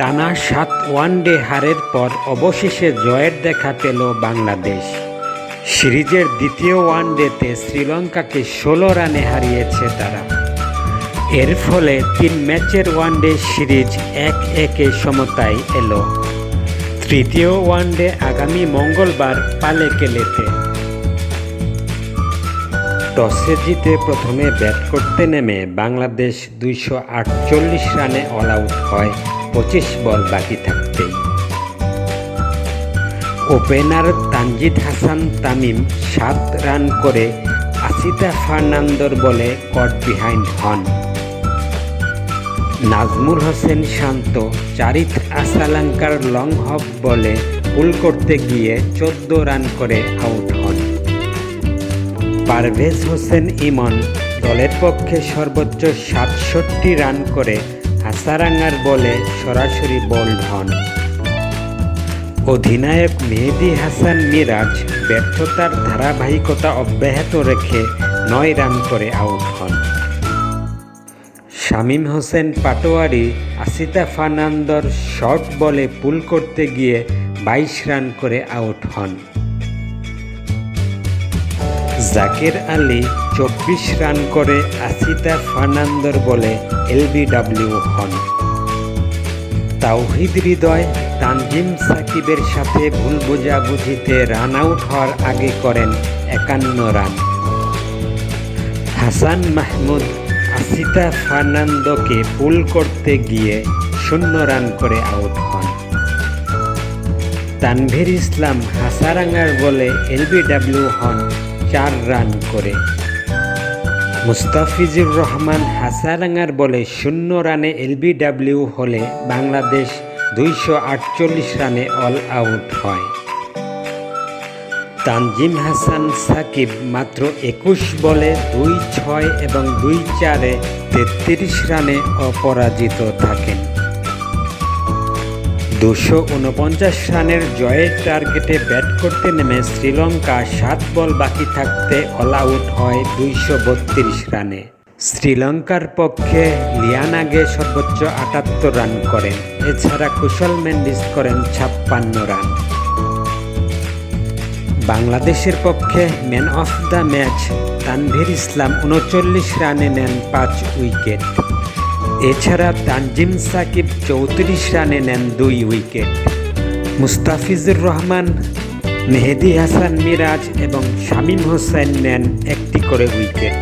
টানা সাত ওয়ানডে হারের পর অবশেষে জয়ের দেখা পেল বাংলাদেশ। সিরিজের দ্বিতীয় ওয়ানডেতে শ্রীলঙ্কাকে ষোলো রানে হারিয়েছে তারা। এর ফলে তিন ম্যাচের ওয়ানডে সিরিজ এক একে সমতায় এলো। তৃতীয় ওয়ানডে আগামী মঙ্গলবার পালে কেলেতে টসে জিতে প্রথমে ব্যাট করতে নেমে বাংলাদেশ দুইশো আটচল্লিশ রানে অল আউট হয়। পঁচিশ বল বাকি থাকতেই। ওপেনার তানজিদ হাসান তামিম সাত রান করে আসিতা ফার্নান্দোর বলে কট বিহাইন্ড হন। নাজমুল হোসেন শান্ত চারিত আসালাঙ্কার লং হপ বলে পুল করতে গিয়ে চোদ্দ রান করে আউট পারভেজ হোসেন ইমন দলের পক্ষে সর্বোচ্চ সাতষট্টি রান করে হাসারাঙ্গার বলে সরাসরি বোল্ড হন। অধিনায়ক মেহেদি হাসান মিরাজ ব্যর্থতার ধারাবাহিকতা অব্যাহত রেখে নয় রান করে আউট হন। শামীম হোসেন পাটোয়ারি, আসিতা ফার্নান্দর শর্ট বলে পুল করতে গিয়ে বাইশ রান করে আউট হন। জাকির আলী চব্বিশ রান করে আসিতা ফার্নান্দর বলে এলবিডব্লিউ হন। তাওহিদ হৃদয় তানজিম সাকিবের সাথে ভুল বোঝাবুঝিতে রান আউট হওয়ার আগে করেন একান্ন রান। হাসান মাহমুদ আসিতা ফার্নান্দোকে পুল করতে গিয়ে শূন্য রান করে আউট হন। তানভীর ইসলাম হাসারাঙ্গার বলে এলবিডব্লিউ হন চার রান করে। মুস্তাফিজুর রহমান হাসারাঙ্গার বলে শূন্য রানে এলবিডব্লিউ হলে বাংলাদেশ দুইশো আটচল্লিশ রানে অল আউট হয়। তানজিম হাসান সাকিব মাত্র একুশ বলে দুই ছয় এবং দুই চারে তেত্রিশ রানে অপরাজিত থাকেন। দুশো উনপঞ্চাশ রানের জয়ের টার্গেটে ব্যাট করতে নেমে শ্রীলঙ্কা সাত বল বাকি থাকতে অল আউট হয় দুইশো বত্রিশ রানে। শ্রীলঙ্কার পক্ষে লিয়ানাগে সর্বোচ্চ আটাত্তর রান করেন, এছাড়া কুশল মেন্ডিস করেন ছাপ্পান্ন রান। বাংলাদেশের পক্ষে man of the match Tanvir Islam উনচল্লিশ রানে নেন পাঁচ উইকেট। এছাড়া তানজিম সাকিব চৌত্রিশ রানে নেন দুই উইকেট। মুস্তাফিজুর রহমান, মেহেদি হাসান মিরাজ এবং শামীম হোসেন নেন একটি করে উইকেট।